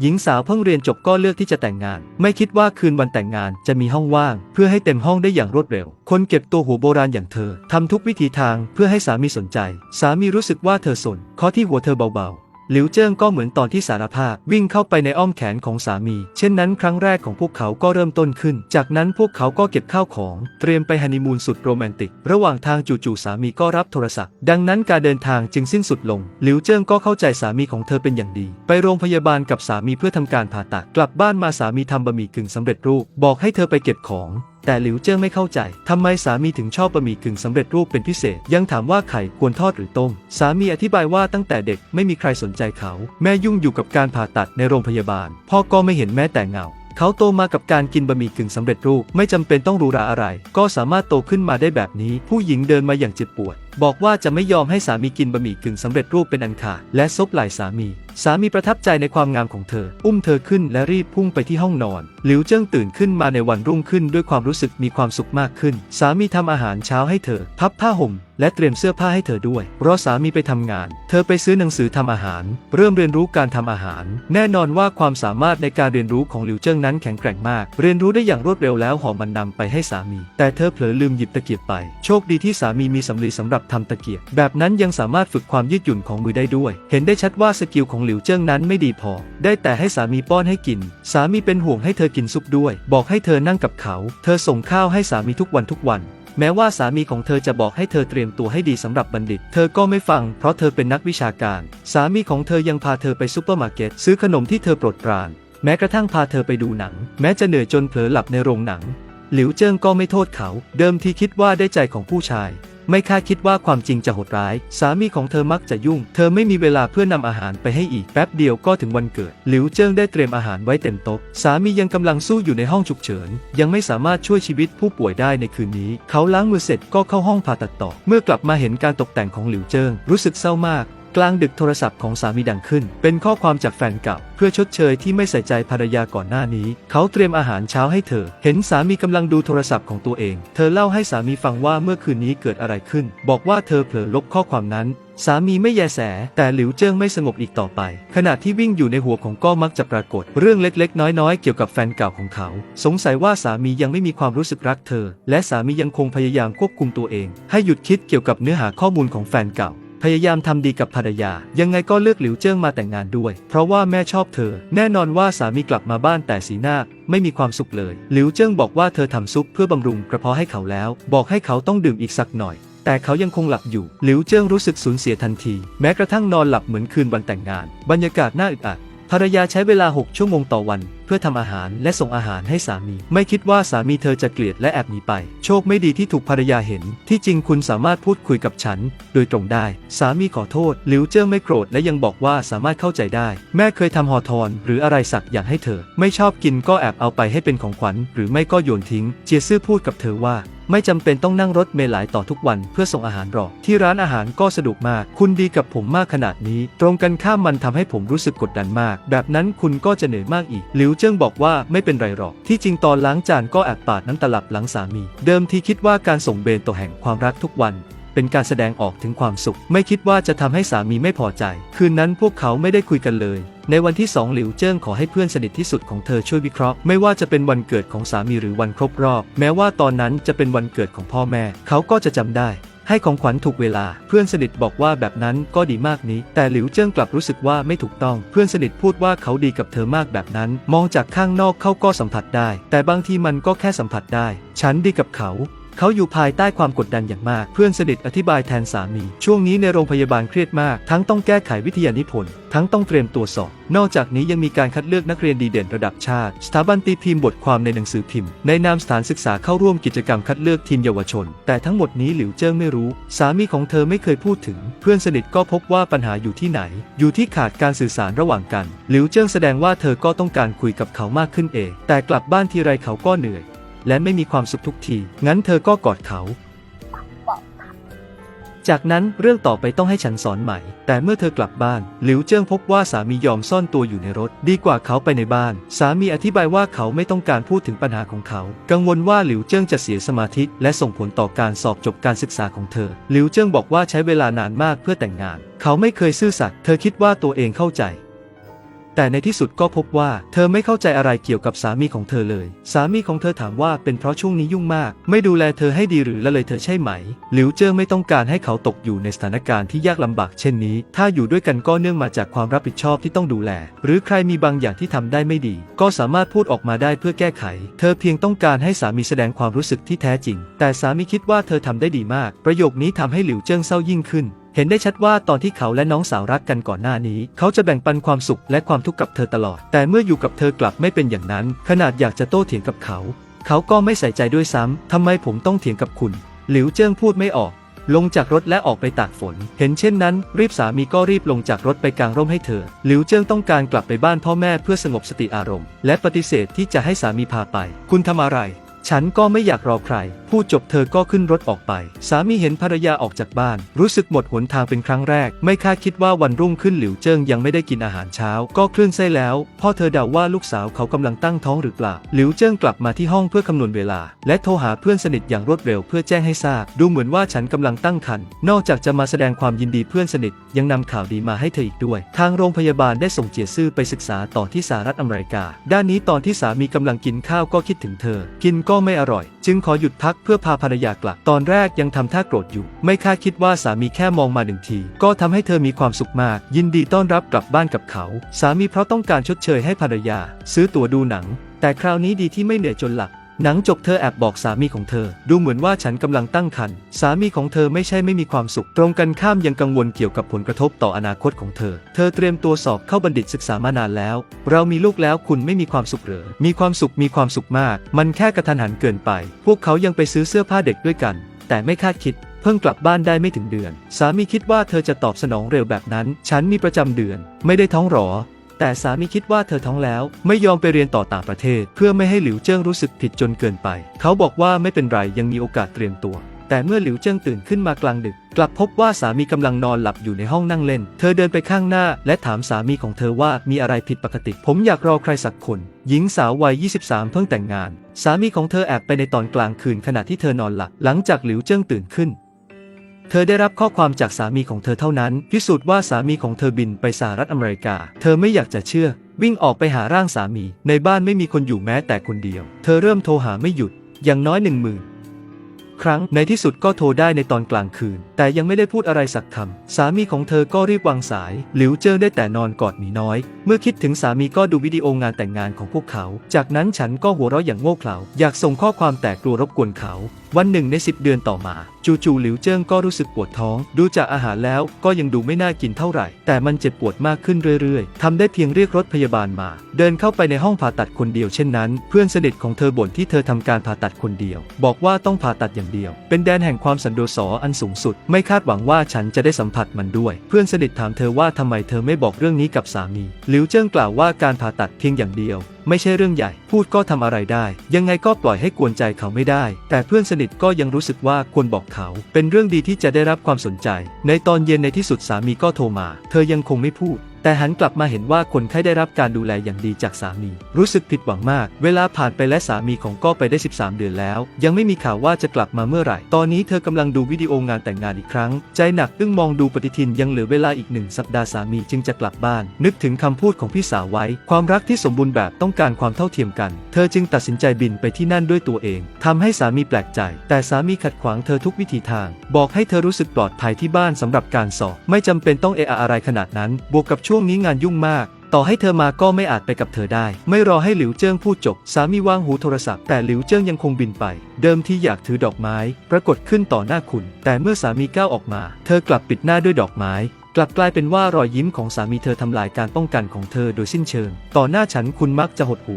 หญิงสาวเพิ่งเรียนจบก็เลือกที่จะแต่งงาน ไม่คิดว่าคืนวันแต่งงานจะมีห้องว่าง เพื่อให้เต็มห้องได้อย่างรวดเร็ว คนเก็บตัวหัวโบราณอย่างเธอทำทุกวิถีทางเพื่อให้สามีสนใจ สามีรู้สึกว่าเธอสนข้อที่หัวเธอเบาๆ หลิวเจิ้งก็เหมือนตอนที่สารภาพวิ่งเข้าไปในอ้อมแขนของสามี เช่นนั้นครั้งแรกของพวกเขาก็เริ่มต้นขึ้น จากนั้นพวกเขาก็เก็บข้าวของ เตรียมไปฮันนีมูนสุดโรแมนติก ระหว่างทางจู่ๆสามีก็รับโทรศัพท์ ดังนั้นการเดินทางจึงสิ้นสุดลง หลิวเจิ้งก็เข้าใจสามีของเธอเป็นอย่างดี ไปโรงพยาบาลกับสามีเพื่อทำการผ่าตัด กลับบ้านมาสามีทำบะหมี่กึ่งสำเร็จรูป บอกให้เธอไปเก็บของ แต่หลิวเจิ้งไม่เข้าใจ ทำไมสามีถึงชอบบะหมี่กึ่งสำเร็จรูปเป็นพิเศษ ยังถามว่าไข่ควรทอดหรือต้ม สามีอธิบายว่าตั้งแต่เด็กไม่มีใครสนใจเขา แม่ยุ่งอยู่กับการผ่าตัดในโรงพยาบาล พ่อก็ไม่เห็นแม้แต่เงาเขาโตมากับการกินบะหมี่กึ่งสำเร็จรูป ไม่จำเป็นต้องรูราอะไร ก็สามารถโตขึ้นมาได้แบบนี้ ผู้หญิงเดินมาอย่างเจ็บปวด บอกว่าจะไม่ยอมให้สามีกินบะหมี่กึ่งสำเร็จรูปเป็นอันขาดและซบไหล่สามี สามีประทับใจในความงามของเธอ อุ้มเธอขึ้นและรีบพุ่งไปที่ห้องนอน หลิวเจิ้งตื่นขึ้นมาในวันรุ่งขึ้นด้วยความรู้สึกมีความสุขมากขึ้น สามีทำอาหารเช้าให้เธอ พับผ้าห่มและเตรียมเสื้อผ้าให้เธอด้วย เพราะสามีไปทำงาน เธอไปซื้อหนังสือทำอาหาร เริ่มเรียนรู้การทำอาหาร แน่นอนว่าความสามารถในการเรียนรู้ของหลิวเจิ้งนั้นแข็งแกร่งมาก เรียนรู้ได้อย่างรวดเร็วแล้วหอมมันนำไปให้สามี แต่เธอเผลอลืมหยิบตะเกียบไป โชคดีที่สามีมีสำลีสำหรับทำตะเกียบ แบบนั้นยังสามารถฝึกความยืดหยุ่นของมือได้ด้วย เห็นได้ชัดว่าสกิลของหลิวเจิ้งนั้นไม่ดีพอ ได้แต่ให้สามีป้อนให้กิน สามีเป็นห่วงให้เธอกินซุปด้วย บอกให้เธอนั่งกับเขา เธอส่งข้าวให้สามีทุกวันทุกวันแม้ว่าสามีของเธอจะบอกให้เธอเตรียมตัวให้ดีสำหรับบัณฑิต เธอก็ไม่ฟัง เพราะเธอเป็นนักวิชาการ สามีของเธอยังพาเธอไปซูเปอร์มาร์เก็ต ซื้อขนมที่เธอโปรดปราน แม้กระทั่งพาเธอไปดูหนัง แม้จะเหนื่อยจนเผลอหลับในโรงหนัง หลิวเจิ้งก็ไม่โทษเขา เดิมทีคิดว่าได้ใจของผู้ชาย ไม่คาดคิดว่าความจริงจะโหดร้าย สามีของเธอมักจะยุ่ง เธอไม่มีเวลาเพื่อนำอาหารไปให้อีก แป๊บเดียวก็ถึงวันเกิด หลิวเจิ้งได้เตรียมอาหารไว้เต็มโต๊ะ สามียังกำลังสู้อยู่ในห้องฉุกเฉิน ยังไม่สามารถช่วยชีวิตผู้ป่วยได้ในคืนนี้ เขาล้างมือเสร็จก็เข้าห้องผ่าตัดต่อ เมื่อกลับมาเห็นการตกแต่งของหลิวเจิ้งรู้สึกเศร้ามาก กลางดึกโทรศัพท์ของสามีดังขึ้น เป็นข้อความจากแฟนเก่าเพื่อชดเชยที่ไม่ใส่ใจภรรยาก่อนหน้านี้ เขาเตรียมอาหารเช้าให้เธอ เห็นสามีกำลังดูโทรศัพท์ของตัวเอง เธอเล่าให้สามีฟังว่าเมื่อคืนนี้เกิดอะไรขึ้น บอกว่าเธอเผลอลบข้อความนั้นสามีไม่แยแส แต่หลิวเจิ้งไม่สงบอีกต่อไป ขณะที่วิ่งอยู่ในหัวของก็มักจะปรากฏ เรื่องเล็กๆ น้อยๆ เกี่ยวกับแฟนเก่าของเขา สงสัยว่าสามียังไม่มีความรู้สึกรักเธอ และสามียังคงพยายามควบคุมตัวเอง ให้หยุดคิดเกี่ยวกับเนื้อหาข้อมูลของแฟนเก่า พยายามทำดีกับภรรยา ยังไงก็เลือกหลิวเจิ้งมาแต่งงานด้วย เพราะว่าแม่ชอบเธอ แน่นอนว่าสามีกลับมาบ้านแต่สีหน้าไม่มีความสุขเลย หลิวเจิ้งบอกว่าเธอทำซุปเพื่อบำรุงกระเพาะให้เขาแล้ว บอกให้เขาต้องดื่มอีกสักหน่อยแต่เขายังคงหลับอยู่ หลิวเจิ้งรู้สึกสูญเสียทันที แม้กระทั่งนอนหลับเหมือนคืนวันแต่งงาน บรรยากาศน่าอึดอัด ภรรยาใช้เวลา 6 ชั่วโมงต่อวัน เพื่อทำอาหารและส่งอาหารให้สามี ไม่คิดว่าสามีเธอจะเกลียดและแอบหนีไป โชคไม่ดีที่ถูกภรรยาเห็น ที่จริงคุณสามารถพูดคุยกับฉัน โดยตรงได้ สามีขอโทษหลิวเจิ้งไม่โกรธและยังบอกว่าสามารถเข้าใจได้ แม่เคยทำหอทอนหรืออะไรสักอย่างให้เธอ ไม่ชอบกินก็แอบเอาไปให้เป็นของขวัญ หรือไม่ก็โยนทิ้ง เจียซื่อพูดกับเธอว่าไม่จำเป็นต้องนั่งรถเมล์หลายต่อทุกวันเพื่อส่งอาหารหรอก ที่ร้านอาหารก็สะดวกมาก คุณดีกับผมมากขนาดนี้ ตรงกันข้ามมันทำให้ผมรู้สึกกดดันมาก แบบนั้นคุณก็จะเหนื่อยมากอีก หลิวเจิ้งบอกว่าไม่เป็นไรหรอก ที่จริงตอนล้างจานก็แอบปาดน้ำตลับหลังสามี เดิมทีคิดว่าการส่งเบนตัวแห่งความรักทุกวัน เป็นการแสดงออกถึงความสุข ไม่คิดว่าจะทำให้สามีไม่พอใจ คืนนั้นพวกเขาไม่ได้คุยกันเลย ในวันที่สองหลิวเจิ้งขอให้เพื่อนสนิทที่สุดของเธอช่วยวิเคราะห์ ไม่ว่าจะเป็นวันเกิดของสามีหรือวันครบรอบ แม้ว่าตอนนั้นจะเป็นวันเกิดของพ่อแม่ เขาก็จะจำได้ ให้ของขวัญถูกเวลา เพื่อนสนิทบอกว่าแบบนั้นก็ดีมากนี้ แต่หลิวเจิ้งกลับรู้สึกว่าไม่ถูกต้อง เพื่อนสนิทพูดว่าเขาดีกับเธอมากแบบนั้น มองจากข้างนอกเขาก็สัมผัสได้ แต่บางทีมันก็แค่สัมผัสได้ ฉันดีกับเขา เขาอยู่ภายใต้ความกดดันอย่างมาก เพื่อนสนิทอธิบายแทนสามี ช่วงนี้ในโรงพยาบาลเครียดมาก ทั้งต้องแก้ไขวิทยานิพนธ์ ทั้งต้องเตรียมตัวสอบ นอกจากนี้ยังมีการคัดเลือกนักเรียนดีเด่นระดับชาติ สถาบันตีพิมพ์บทความในหนังสือพิมพ์ ในนามสถานศึกษาเข้าร่วมกิจกรรมคัดเลือกทีมเยาวชน แต่ทั้งหมดนี้หลิวเจิ้งไม่รู้ สามีของเธอไม่เคยพูดถึง เพื่อนสนิทก็พบว่าปัญหาอยู่ที่ไหน อยู่ที่ขาดการสื่อสารระหว่างกัน หลิวเจิ้งแสดงว่าเธอก็ต้องการคุยกับเขามากขึ้นเอง แต่กลับบ้านทีไรเขาก็เหนื่อย และไม่มีความสุขทุกที งั้นเธอก็กอดเขา จากนั้นเรื่องต่อไปต้องให้ฉันสอนใหม่ แต่เมื่อเธอกลับบ้าน หลิวเจิ้งพบว่าสามียอมซ่อนตัวอยู่ในรถ ดีกว่าเขาไปในบ้าน สามีอธิบายว่าเขาไม่ต้องการพูดถึงปัญหาของเขา กังวลว่าหลิวเจิ้งจะเสียสมาธิและส่งผลต่อการสอบจบการศึกษาของเธอ หลิวเจิ้งบอกว่าใช้เวลานานมากเพื่อแต่งงาน เขาไม่เคยซื่อสัตย์ เธอคิดว่าตัวเองเข้าใจ แต่ในที่สุดก็พบว่าเธอไม่เข้าใจอะไรเกี่ยวกับสามีของเธอเลย สามีของเธอถามว่าเป็นเพราะช่วงนี้ยุ่งมาก ไม่ดูแลเธอให้ดีหรือละเลยเธอใช่ไหม หลิวเจิ้งไม่ต้องการให้เขาตกอยู่ในสถานการณ์ที่ยากลำบากเช่นนี้ ถ้าอยู่ด้วยกันก็เนื่องมาจากความรับผิดชอบที่ต้องดูแล หรือใครมีบางอย่างที่ทำได้ไม่ดี ก็สามารถพูดออกมาได้เพื่อแก้ไข เธอเพียงต้องการให้สามีแสดงความรู้สึกที่แท้จริง แต่สามีคิดว่าเธอทำได้ดีมาก ประโยคนี้ทำให้หลิวเจิ้งเศร้ายิ่งขึ้น เห็นได้ชัดว่าตอนที่เขาและน้องสาวรักกันก่อนหน้านี้ เขาจะแบ่งปันความสุขและความทุกข์กับเธอตลอด แต่เมื่ออยู่กับเธอกลับไม่เป็นอย่างนั้น ขนาดอยากจะโต้เถียงกับเขา เขาก็ไม่ใส่ใจด้วยซ้ำทำไมผมต้องเถียงกับคุณ หลิวเจิ้งพูดไม่ออก ลงจากรถและออกไปตากฝน เห็นเช่นนั้น รีบสามีก็รีบลงจากรถไปกางร่มให้เธอ หลิวเจิ้งต้องการกลับไปบ้านพ่อแม่เพื่อสงบสติอารมณ์ และปฏิเสธที่จะให้สามีพาไป คุณทำอะไร ฉันก็ไม่อยากรอใคร พูดจบเธอก็ขึ้นรถออกไป สามีเห็นภรรยาออกจากบ้าน รู้สึกหมดหนทางเป็นครั้งแรก ไม่คาดคิดว่าวันรุ่งขึ้นหลิวเจิ้งยังไม่ได้กินอาหารเช้า ก็คลื่นไส้แล้ว พ่อเธอเดาว่าลูกสาวเขากำลังตั้งท้องหรือเปล่า หลิวเจิ้งกลับมาที่ห้องเพื่อคำนวณเวลา และโทรหาเพื่อนสนิทอย่างรวดเร็วเพื่อแจ้งให้ทราบ ดูเหมือนว่าฉันกำลังตั้งครรภ์ นอกจากจะมาแสดงความยินดีเพื่อนสนิท ยังนำข่าวดีมาให้เธออีกด้วย ทางโรงพยาบาลได้ส่งเจียซื่อไปศึกษาต่อที่สหรัฐอเมริกา ด้านนี้ตอนที่สามีกำลังกินข้าวก็คิดถึงเธอ กินก็ไม่อร่อย จึงขอหยุดพักเพื่อพาภรรยากลับ ตอนแรกยังทำท่าโกรธอยู่ ไม่คาดคิดว่าสามีแค่มองมาหนึ่งที ก็ทำให้เธอมีความสุขมาก ยินดีต้อนรับกลับบ้านกับเขา สามีเพราะต้องการชดเชยให้ภรรยา ซื้อตั๋วดูหนัง แต่คราวนี้ดีที่ไม่เหนื่อยจนหลับ หนังจบเธอแอบบอกสามีของเธอ ดูเหมือนว่าฉันกำลังตั้งครรภ์สามีของเธอไม่ใช่ไม่มีความสุข ตรงกันข้ามยังกังวลเกี่ยวกับผลกระทบต่ออนาคตของเธอ เธอเตรียมตัวสอบเข้าบัณฑิตศึกษามานานแล้ว เรามีลูกแล้วคุณไม่มีความสุขหรือมีความสุขมีความสุขมาก มันแค่กระทันหันเกินไป พวกเขายังไปซื้อเสื้อผ้าเด็กด้วยกัน แต่ไม่คาดคิดเพิ่งกลับบ้านได้ไม่ถึงเดือน สามีคิดว่าเธอจะตอบสนองเร็วแบบนั้น ฉันมีประจำเดือน ไม่ได้ท้องหรอ แต่สามีคิดว่าเธอท้องแล้ว ไม่ยอมไปเรียนต่อต่างประเทศ เพื่อไม่ให้หลิวเจิ้งรู้สึกผิดจนเกินไป เขาบอกว่าไม่เป็นไรยังมีโอกาสเตรียมตัว แต่เมื่อหลิวเจิ้งตื่นขึ้นมากลางดึก กลับพบว่าสามีกำลังนอนหลับอยู่ในห้องนั่งเล่น เธอเดินไปข้างหน้า และถามสามีของเธอว่ามีอะไรผิดปกติ ผมอยากรอใครสักคน หญิงสาววัย 23 เพิ่งแต่งงาน สามีของเธอแอบไปในตอนกลางคืนขณะที่เธอนอนหลับ หลังจากหลิวเจิ้งตื่นขึ้น เธอได้รับข้อความจากสามีของเธอเท่านั้น พิสูจน์ว่าสามีของเธอบินไปสหรัฐอเมริกา เธอไม่อยากจะเชื่อ วิ่งออกไปหาร่างสามี ในบ้านไม่มีคนอยู่แม้แต่คนเดียว เธอเริ่มโทรหาไม่หยุด อย่างน้อยหนึ่งหมื่น ครั้ง ในที่สุดก็โทรได้ในตอนกลางคืน แต่ยังไม่ได้พูดอะไรสักคำ สามีของเธอก็รีบวางสาย หลิวเจิ้งได้แต่นอนกอดหมีน้อย เมื่อคิดถึงสามีก็ดูวิดีโองานแต่งงานของพวกเขา จากนั้นฉันก็หัวเราะอย่างโง่เขลา อยากส่งข้อความแต่กลัวรบกวนเขา วันหนึ่งในสิบเดือนต่อมา จู่ๆหลิวเจิ้งก็รู้สึกปวดท้อง ดูจากอาหารแล้วก็ยังดูไม่น่ากินเท่าไหร่ แต่มันเจ็บปวดมากขึ้นเรื่อยๆทำได้เพียงเรียกรถพยาบาลมา เดินเข้าไปในห้องผ่าตัดคนเดียวเช่นนั้น เพื่อนสนิทของเธอบ่นที่เธอทำการผ่าตัดคนเดียว บอกว่าต้องผ่าตัดอย่างเดียว เป็นแดนแห่งความสันโดษอันสูงสุด ไม่คาดหวังว่าฉันจะได้สัมผัสมันด้วย เพื่อนสนิทถามเธอว่าทำไมเธอไม่บอกเรื่องนี้กับสามี หลิวเจิ้งกล่าวว่าการผ่าตัดเพียงอย่างเดียวไม่ใช่เรื่องใหญ่ พูดก็ทำอะไรได้ ยังไงก็ปล่อยให้กวนใจเขาไม่ได้ แต่เพื่อนสนิทก็ยังรู้สึกว่าควรบอกเขา เป็นเรื่องดีที่จะได้รับความสนใจ ในตอนเย็นในที่สุดสามีก็โทรมา เธอยังคงไม่พูด แต่หันกลับมาเห็นว่าคนไข้ได้รับการดูแลอย่างดีจากสามี รู้สึกผิดหวังมาก เวลาผ่านไปและสามีของก็ไปได้ 13 เดือนแล้ว ยังไม่มีข่าวว่าจะกลับมาเมื่อไหร่ ตอนนี้เธอกำลังดูวิดีโองานแต่งงานอีกครั้ง ใจหนักอึ้งมองดูปฏิทินยังเหลือเวลาอีกหนึ่งสัปดาห์สามีจึงจะกลับบ้าน นึกถึงคำพูดของพี่สาวไว้ ความรักที่สมบูรณ์แบบต้องการความเท่าเทียมกัน เธอจึงตัดสินใจบินไปที่นั่นด้วยตัวเองทำให้สามีแปลกใจ แต่สามีขัดขวางเธอทุกวิถีทาง บอกให้เธอรู้สึกปลอดภัยที่บ้านสำหรับการสอบไม่จำเป็นต้องเอะอะอะไรขนาดนั้น บวกกับช่วงนี้งานยุ่งมาก ต่อให้เธอมาก็ไม่อาจไปกับเธอได้ ไม่รอให้หลิวเจิ้งพูดจบ สามีวางหูโทรศัพท์แต่หลิวเจิ้งยังคงบินไป เดิมที่อยากถือดอกไม้ ปรากฏขึ้นต่อหน้าคุณ แต่เมื่อสามีก้าวออกมา เธอกลับปิดหน้าด้วยดอกไม้กลับกลายเป็นว่ารอยยิ้มของสามีเธอทำลายการป้องกันของเธอโดยสิ้นเชิง ต่อหน้าฉันคุณมักจะหดหู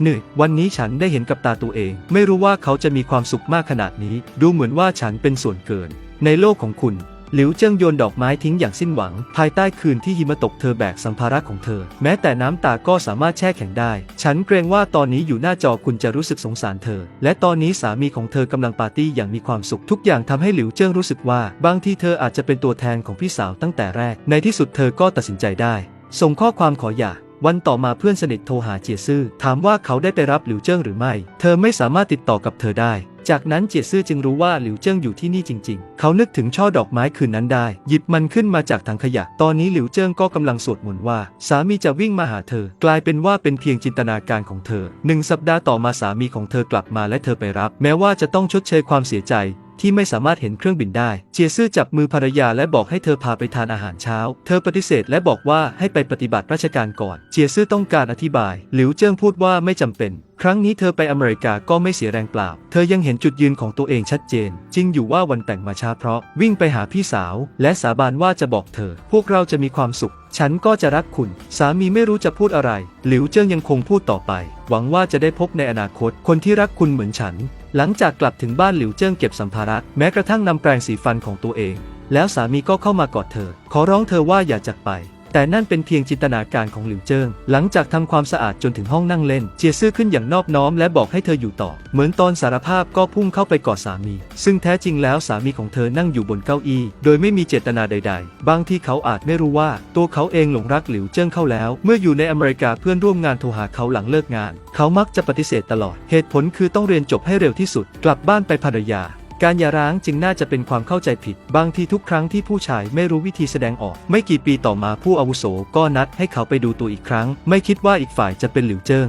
เหนื่อยวันนี้ฉันได้เห็นกับตาตัวเอง ไม่รู้ว่าเขาจะมีความสุขมากขนาดนี้ ดูเหมือนว่าฉันเป็นส่วนเกิน ในโลกของคุณ หลิวเจิ้งโยนดอกไม้ทิ้งอย่างสิ้นหวัง ภายใต้คืนที่หิมะตกเธอแบกสัมภาระของเธอ แม้แต่น้ำตาก็สามารถแช่แข็งได้ ฉันเกรงว่าตอนนี้อยู่หน้าจอคุณจะรู้สึกสงสารเธอ และตอนนี้สามีของเธอกำลังปาร์ตี้อย่างมีความสุขทุกอย่างทำให้หลิวเจิ้งรู้สึกว่า บางทีเธออาจจะเป็นตัวแทนของพี่สาวตั้งแต่แรก ในที่สุดเธอก็ตัดสินใจได้ ส่งข้อความขอหย่าวันต่อมาเพื่อนสนิทโทรหาเจียซื่อถามว่าเขาได้ไปรับหลิวเจิ้งหรือไม่ เธอไม่สามารถติดต่อกับเธอได้ จากนั้นเจียซื่อจึงรู้ว่าหลิวเจิ้งอยู่ที่นี่จริง ๆ เขานึกถึงช่อดอกไม้คืนนั้นได้ หยิบมันขึ้นมาจากถังขยะ ตอนนี้หลิวเจิ้งก็กำลังสวดมนต์ว่า สามีจะวิ่งมาหาเธอ กลายเป็นว่าเป็นเพียงจินตนาการของเธอหนึ่งสัปดาห์ต่อมาสามีของเธอกลับมาและเธอไปรับ แม้ว่าจะต้องชดเชยความเสียใจ ที่ไม่สามารถเห็นเครื่องบินได้ เจียซื่อจับมือภรรยาและบอกให้เธอพาไปทานอาหารเช้า เธอปฏิเสธและบอกว่าให้ไปปฏิบัติราชการก่อน เจียซื่อต้องการอธิบาย หลิวเจิ้งพูดว่าไม่จำเป็น ครั้งนี้เธอไปอเมริกาก็ไม่เสียแรงเปล่า เธอยังเห็นจุดยืนของตัวเองชัดเจน จริงอยู่ว่าวันแต่งมาช้าเพราะวิ่งไปหาพี่สาว และสาบานว่าจะบอกเธอ พวกเราจะมีความสุข ฉันก็จะรักคุณ สามีไม่รู้จะพูดอะไร หลิวเจิ้งยังคงพูดต่อไป หวังว่าจะได้พบในอนาคตคนที่รักคุณเหมือนฉัน หลังจากกลับถึงบ้านหลิวเจิ้งเก็บสัมภาระ แม้กระทั่งนำแปรงสีฟันของตัวเอง แล้วสามีก็เข้ามากอดเธอ ขอร้องเธอว่าอย่าจากไป แต่นั่นเป็นเพียงจินตนาการของหลิวเจิ้ง หลังจากทำความสะอาดจนถึงห้องนั่งเล่น เจียซื่อขึ้นอย่างนอบน้อมและบอกให้เธออยู่ต่อ เหมือนตอนสารภาพก็พุ่งเข้าไปกอดสามี ซึ่งแท้จริงแล้วสามีของเธอนั่งอยู่บนเก้าอี้ โดยไม่มีเจตนาใด ๆ บางที่เขาอาจไม่รู้ว่า ตัวเขาเองหลงรักหลิวเจิ้งเข้าแล้ว เมื่ออยู่ในอเมริกาเพื่อนร่วมงานโทรหาเขาหลังเลิกงาน เขามักจะปฏิเสธตลอด เหตุผลคือต้องเรียนจบให้เร็วที่สุด กลับบ้านไปภรรยา การหย่าร้างจึงน่าจะเป็นความเข้าใจผิด บางทีทุกครั้งที่ผู้ชายไม่รู้วิธีแสดงออก ไม่กี่ปีต่อมาผู้อาวุโสก็นัดให้เขาไปดูตัวอีกครั้ง ไม่คิดว่าอีกฝ่ายจะเป็นหลิวเจิ้ง